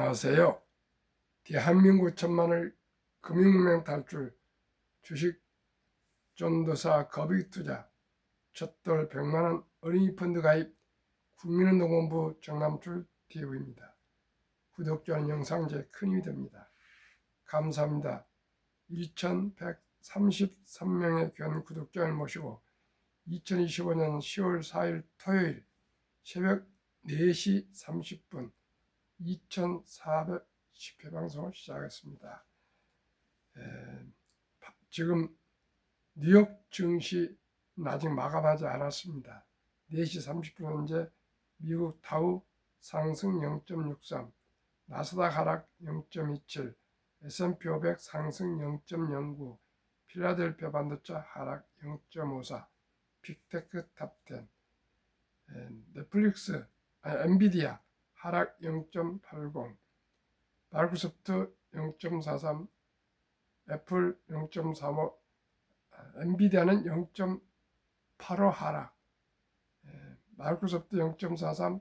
안녕하세요. 대한민국 천만을 금융명 탈출 주식 전도사 거비 투자 첫돌 100만원 어린이 펀드 가입 국민운동본부 정남출 TV입니다. 구독자는 영상 제큰 힘이 됩니다. 감사합니다. 2133명의 귀한 구독자를 모시고 2025년 10월 4일 토요일 새벽 4시 30분 2410회 방송을 시작했습니다. 에, 파- 지금 뉴욕 증시 아직 마감하지 않았습니다. 4시 30분 현재 미국 다우 상승 0.63, 나스닥 하락 0.27, S&P 500 상승 0.09, 필라델피아 반도체 하락 0.54, 빅테크 탑10, 에, 넷플릭스, 아니, 엔비디아 하락 0.80, 마이크로소프트 0.43, 애플 0.35, 아, 엔비디아는 0.85 하락, 에, 마이크로소프트 0.43,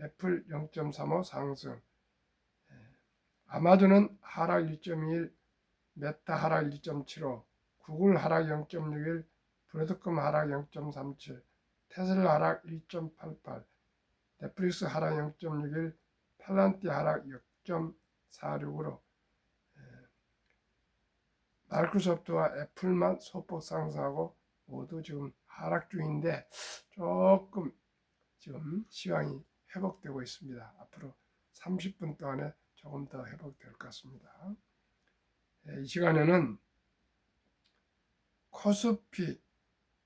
애플 0.35 상승, 에, 아마존은 하락 1.21, 메타 하락 1.75, 구글 하락 0.61, 브로드컴 하락 0.37, 테슬라 하락 1.88, 넷플릭스 하락 0.61, 팔란티 하락 0.46으로 마이크로소프트와 애플만 소폭 상승하고 모두 지금 하락 중인데 조금 지금 시황이 회복되고 있습니다. 앞으로 30분 동안에 조금 더 회복될 것 같습니다. 예, 이 시간에는 코스피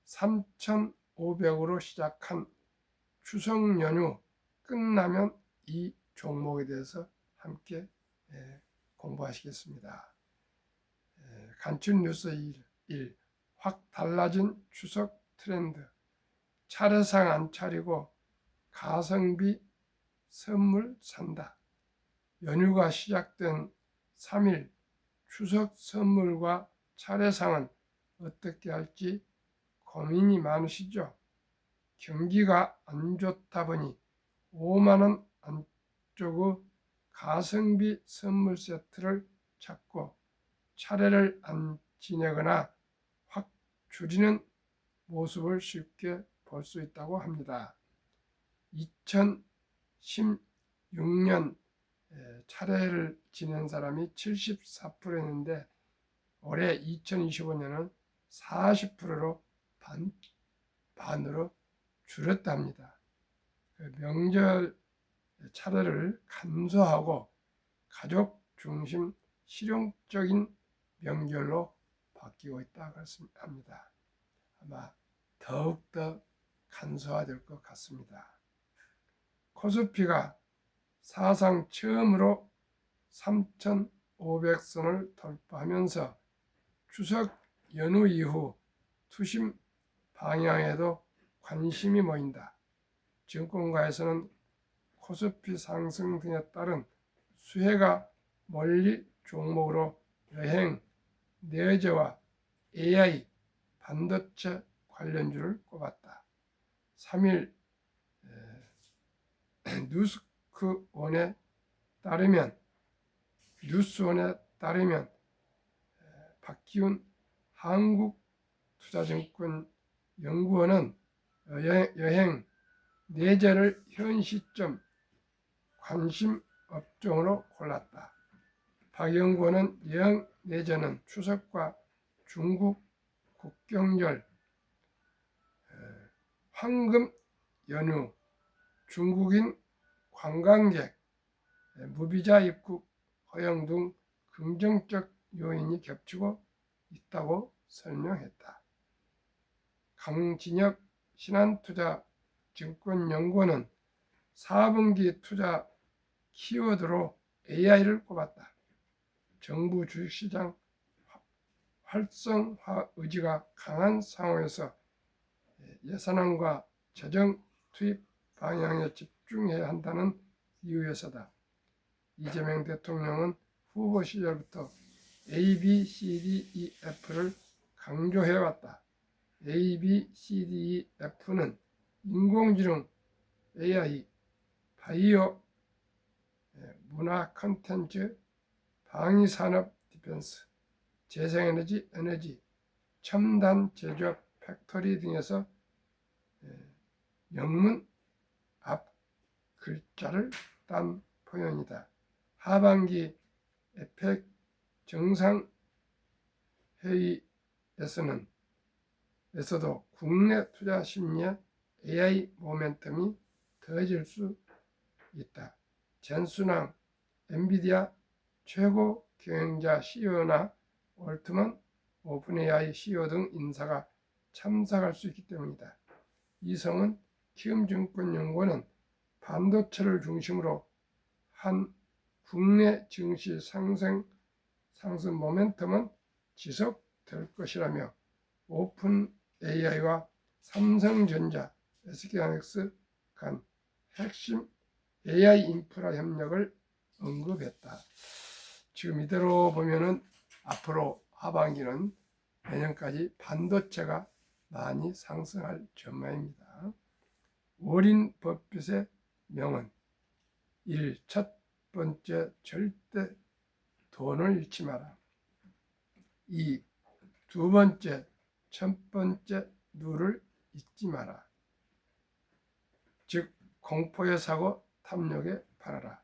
3,500으로 시작한 추석 연휴 끝나면 이 종목에 대해서 함께 예, 공부하시겠습니다. 예, 간추 뉴스 1, 1. 확 달라진 추석 트렌드. 차례상 안 차리고 가성비 선물 산다. 연휴가 시작된 3일 추석 선물과 차례상은 어떻게 할지 고민이 많으시죠? 경기가 안 좋다 보니 5만 원 안쪽의 가성비 선물 세트를 찾고 차례를 안 지내거나 확 줄이는 모습을 쉽게 볼 수 있다고 합니다. 2016년 차례를 지낸 사람이 74%였는데 올해 2025년은 40%로 반, 반으로 줄였답니다. 그 명절 차례를 간소하고 가족 중심 실용적인 명절로 바뀌고 있다고 합니다. 아마 더욱더 간소화될 것 같습니다. 코스피가 사상 처음으로 3,500선을 돌파하면서 추석 연휴 이후 투심 방향에도 관심이 모인다. 증권가에서는 코스피 상승 등에 따른 수혜가 몰릴 종목으로 여행, 내재와 AI, 반도체 관련주를 꼽았다. 3일 뉴스원에 따르면 뉴스원에 따르면 박기훈 한국투자증권 연구원은 여행, 내재를 현 시점 관심 업종으로 골랐다. 박 연구원은 여행 내재는 추석과 중국 국경절, 황금 연휴, 중국인 관광객, 무비자 입국 허용 등 긍정적 요인이 겹치고 있다고 설명했다. 강진혁 신한투자 증권연구원은 4분기 투자 키워드로 AI를 꼽았다. 정부 주식시장 활성화 의지가 강한 상황에서 예산안과 재정 투입 방향에 집중해야 한다는 이유에서다. 이재명 대통령은 후보 시절부터 A, B, C, D, E, F를 강조해왔다. A, B, C, D, E, F는 인공지능, AI, 바이오, 예, 문화 컨텐츠, 방위산업 디펜스, 재생에너지, 에너지, 첨단 제조업 팩토리 등에서 예, 영문 앞 글자를 딴 표현이다. 하반기 에펙 정상 회의에서는 에서도 국내 투자 심리에 AI 모멘텀이 더해질 수 있다. 젠순왕 엔비디아 최고 경영자 CEO나 월트먼 오픈AI CEO 등 인사가 참석할 수 있기 때문이다. 이성은 키움증권연구원은 반도체를 중심으로 한 국내 증시 상승 상승 모멘텀은 지속될 것이라며 오픈 AI와 삼성전자, SK하이닉스 간 핵심 AI 인프라 협력을 언급했다. 지금 이대로 보면은 앞으로 하반기는 내년까지 반도체가 많이 상승할 전망입니다. 월인 버핏의 명언 1. 첫 번째 절대 돈을 잃지 마라. 2. 두 번째 첫 번째 누를 잊지 마라. 즉 공포의 사고 탐욕에 팔아라.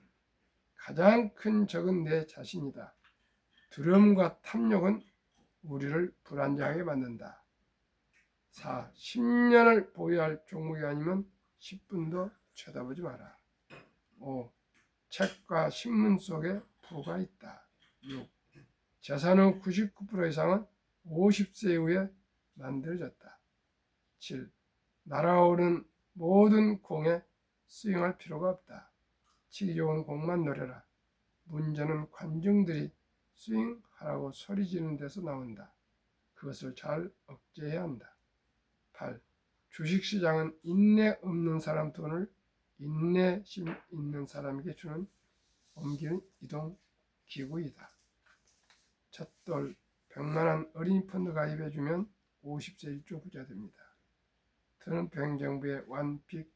가장 큰 적은 내 자신이다. 두려움과 탐욕은 우리를 불안정하게 만든다. 4. 10년을 보유할 종목이 아니면 10분도 쳐다보지 마라. 5. 책과 신문 속에 부가 있다. 6. 재산의 99% 이상은 50세 이후에 만들어졌다. 7. 날아오는 모든 공에 스윙할 필요가 없다. 치기 좋은 공만 노려라. 문제는 관중들이 스윙하라고 소리 지르는 데서 나온다. 그것을 잘 억제해야 한다. 8. 주식시장은 인내 없는 사람 돈을 인내심 있는 사람에게 주는 옮기는 이동 기구이다. 첫돌 100만원 어린이 펀드 가입해주면 50세 1조 부자 됩니다. 트럼프 행정부의 완픽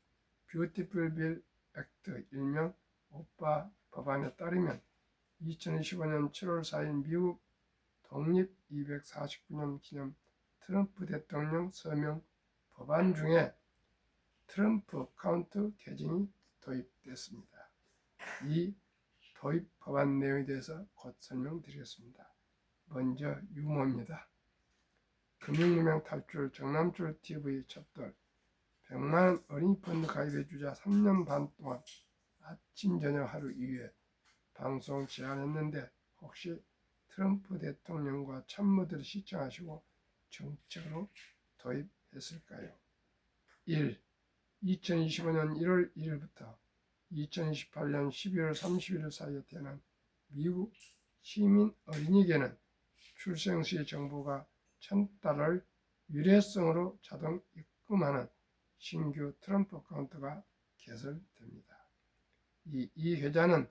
뷰티풀 빌 액트 일명 오빠 법안에 따르면 2025년 7월 4일 미국 독립 249년 기념 트럼프 대통령 서명 법안 중에 트럼프 카운트 개정이 도입됐습니다. 이 도입 법안 내용에 대해서 곧 설명드리겠습니다. 먼저 유머입니다. 금융유명 탈출 정남출 TV 첫돌 100만 어린이 펀드 가입해 주자 3년 반 동안 아침 저녁 하루 2회 방송 제안했는데 혹시 트럼프 대통령과 참모들을 시청하시고 정책으로 도입했을까요? 1. 2025년 1월 1일부터 2028년 12월 31일 사이에 태어난 미국 시민 어린이에게는 출생 시 정부가 천 달러를 유례성으로 자동 입금하는 신규 트럼프 어카운트가 개설됩니다. 이, 이 계좌는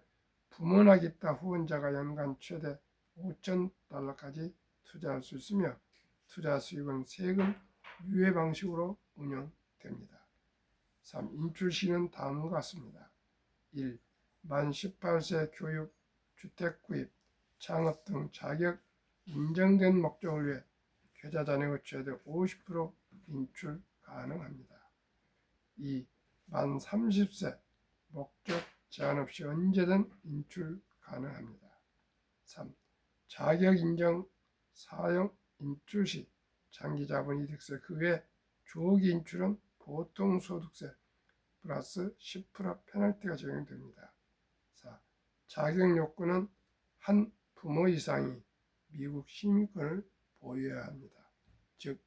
부모나겠다 후원자가 연간 최대 5천 달러까지 투자할 수 있으며 투자 수익은 세금 유예 방식으로 운영됩니다. 3. 인출 시는 다음과 같습니다. 1. 만 18세 교육, 주택 구입, 창업 등 자격 인정된 목적을 위해 계좌 잔액의 최대 50% 인출 가능합니다. 2. 만 30세 목적 제한 없이 언제든 인출 가능합니다. 3. 자격 인정 사용 인출 시 장기 자본 이득세 그 외 조기 인출은 보통 소득세 플러스 10% 페널티가 적용됩니다. 4. 자격 요건은 한 부모 이상이 미국 시민권을 보유해야 합니다. 즉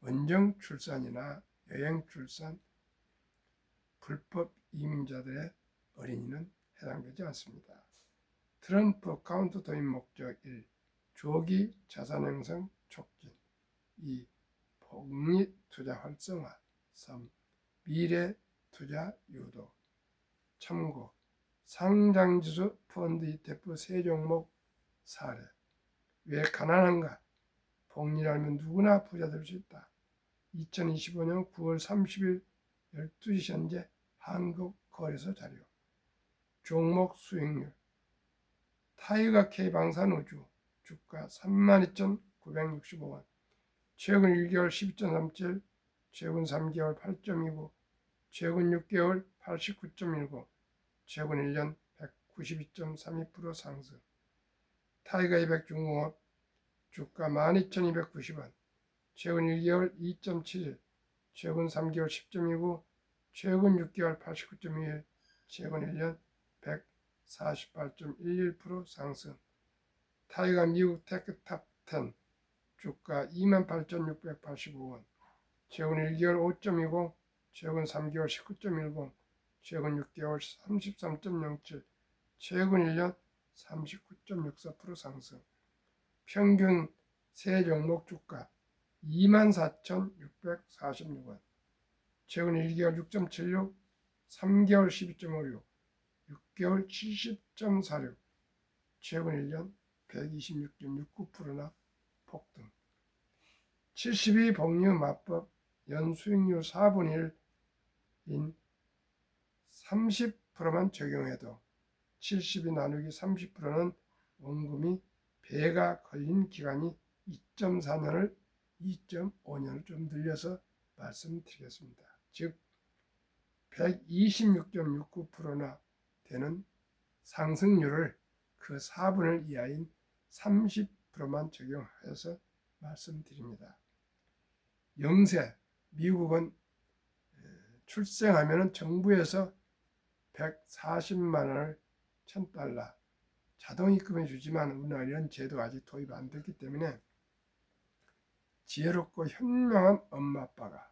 원정 출산이나 여행 출산, 불법 이민자들의 어린이는 해당되지 않습니다. 트럼프 카운트 도입 목적 1. 조기 자산 형성 촉진 2. 복리 투자 활성화 3. 미래 투자 유도 참고 상장지수 펀드 ETF 세 종목 사례 왜 가난한가 복리를 알면 누구나 부자 될 수 있다. 2025년 9월 30일 12시 현재 한국 거래소 자료. 종목 수익률. 타이거 K 방산 우주 주가 32,965원. 최근 1개월 12.37 최근 3개월 8.29 최근 6개월 89.19 최근 1년 192.32% 상승. 타이거 200 중공업 주가 12,290원 최근 1개월 2.71 최근 3개월 10.29 최근 6개월 89.21 최근 1년 148.11% 상승. 타이가 미국 테크탑 10 주가 28,685원 최근 1개월 5.20 최근 3개월 19.10 최근 6개월 33.07 최근 1년 39.64% 상승 평균 세 종목 주가 24,646원 최근 1개월 6.76 3개월 12.56 6개월 70.46 최근 1년 126.69%나 폭등. 72 복류 맞법 연수익률 4분의 1인 30%만 적용해도 72 나누기 30%는 원금이 배가 걸린 기간이 2.4년을 2.5년을 좀 늘려서 말씀드리겠습니다. 즉 126.69%나 되는 상승률을 그 4분의 이하인 30%만 적용하여서 말씀드립니다. 영세 미국은 출생하면 정부에서 140만 원을 1000달러 자동 입금해 주지만 우리나라 이런 제도가 아직 도입 안 됐기 때문에 지혜롭고 현명한 엄마 아빠가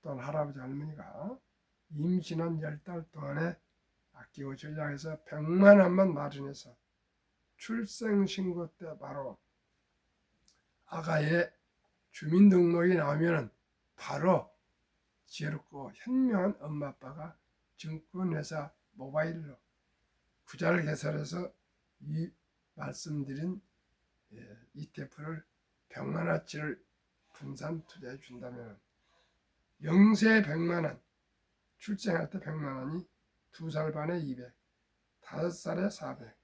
또는 할아버지 할머니가 임신한 10달 동안에 아끼고 전략해서 100만 원만 마련해서 출생신고 때 바로 아가의 주민등록이 나오면 바로 지혜롭고 현명한 엄마 아빠가 증권회사 모바일로 구자를 개설해서 이 말씀드린 예, ETF를 병만화치를 분산 투자해 준다면 영세 100만 원 출생할 때 100만 원이 두 살 반에 200 다섯 살에 400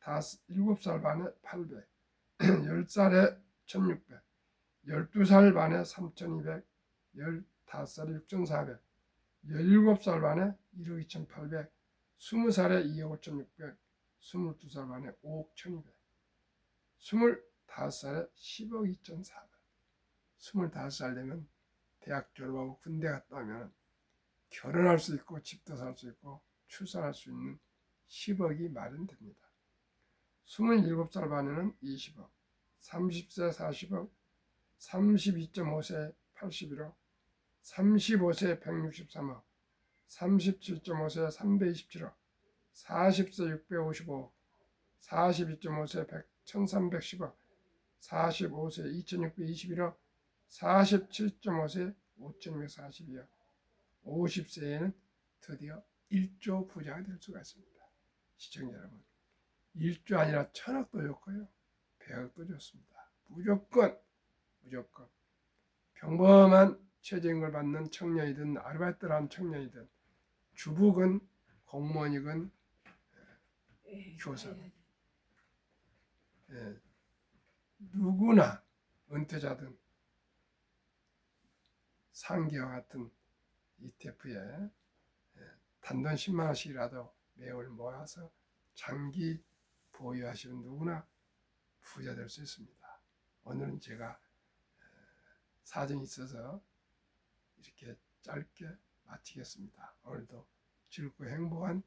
다섯 일곱 살 반에 800 열 살에 1600 열두 살 반에 3200 열다섯 살에 6400 열일곱 살 반에 1억 2800 스무 살에 2억 5600 스물두 살 반에 5억 1200 스물다섯 살에 10억 2400 스물다섯 살 되면 대학 졸업하고 군대 갔다 오면 결혼할 수 있고 집도 살 수 있고 출산할 수 있는 10억이 마련됩니다. 27살 반에는 20억, 30세 40억, 32.5세 81억, 35세 163억, 37.5세 327억, 40세 655억, 42.5세 100, 1310억, 45세 2621억, 47.5세 5242억, 50세에는 드디어 1조 부자가 될 수가 있습니다. 시청자 여러분, 1조 아니라 천억도 좋고요. 100억도 좋습니다. 무조건, 무조건. 평범한 최저임금을 받는 청년이든 아르바이트를 하는 청년이든 주부건 공무원이건 교사 예, 누구나 은퇴자든 상기와 같은 ETF에 단돈 10만 원씩이라도 매월 모아서 장기 보유하시는 누구나 부자 될 수 있습니다. 오늘은 제가 사정이 있어서 이렇게 짧게 마치겠습니다. 오늘도 즐겁고 행복한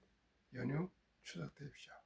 연휴 추석 되십시오.